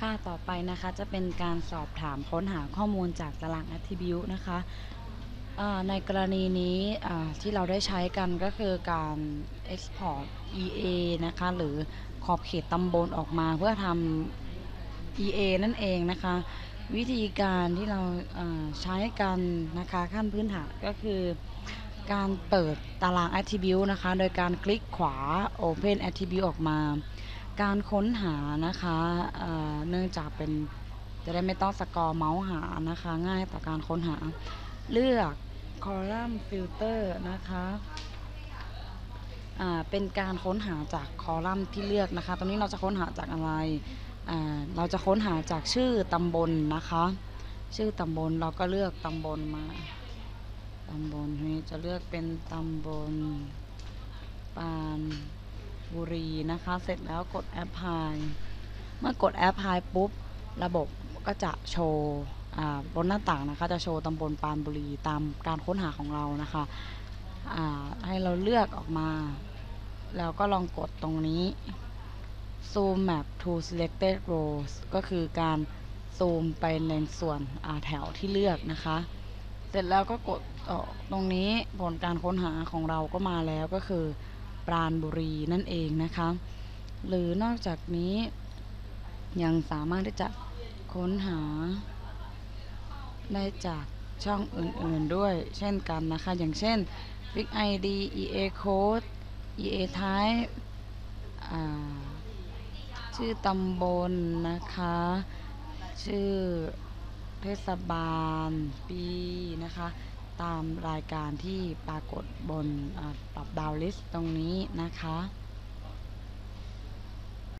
ค่ะต่อไปนะคะจะเป็นการสอบถามค้นหาข้อมูลจากตาราง attribute นะคะในกรณีนี้ที่เราได้ใช้กันก็คือการ export EA นะคะหรือขอบเขตตำบลออกมาเพื่อทำ EA นั่นเองนะคะ วิธีการที่เราอ่าใช้กันนะคะขั้นพื้นฐานก็คือ การเปิดตาราง attribute นะคะ โดยการคลิกขวา open attribute ออกมา การค้นหานะคะเเนื่องจากเป็นจะได้ไม่ต้องสกอร์เมาส์หานะคะ ง่ายต่อการค้นหาเลือก column filter นะคะเป็นการค้นหาจากคอลัมน์ที่เลือกนะคะ ตรงนี้เราจะค้นหาจากอะไร เราจะค้นหาจากชื่อตำบลนะคะ ชื่อตำบลเราก็เลือกตำบลมา ตำบลนี้จะเลือกเป็นตำบลปาน บุรีนะคะ เสร็จแล้วกดแอปพลายเมื่อกดแอปพลายปุ๊บ ระบบก็จะโชว์บนหน้าต่างนะคะจะโชว์ตำบลปานบุรีตามการค้นหาของเรานะคะให้เราเลือกออกมา แล้วก็ลองกดตรงนี้ zoom map to selected rows ก็คือการซูมไปในส่วนแถวที่เลือกนะคะ เสร็จแล้วก็กดต่อตรงนี้ผลการค้นหาของเราก็มาแล้วก็คือ ปราณบุรีนั่นเองนะคะ หรือนอกจากนี้ยังสามารถที่จะค้นหา ได้จากช่องอื่นๆด้วยเช่นกันนะคะ อย่างเช่น Big ID EA Code EA Type อ่าชื่อตำบลนะคะ ชื่อเทศบาลปีนะคะ ตามรายการที่ปรากฏบนปรับดาวลิสต์ตรงนี้นะคะ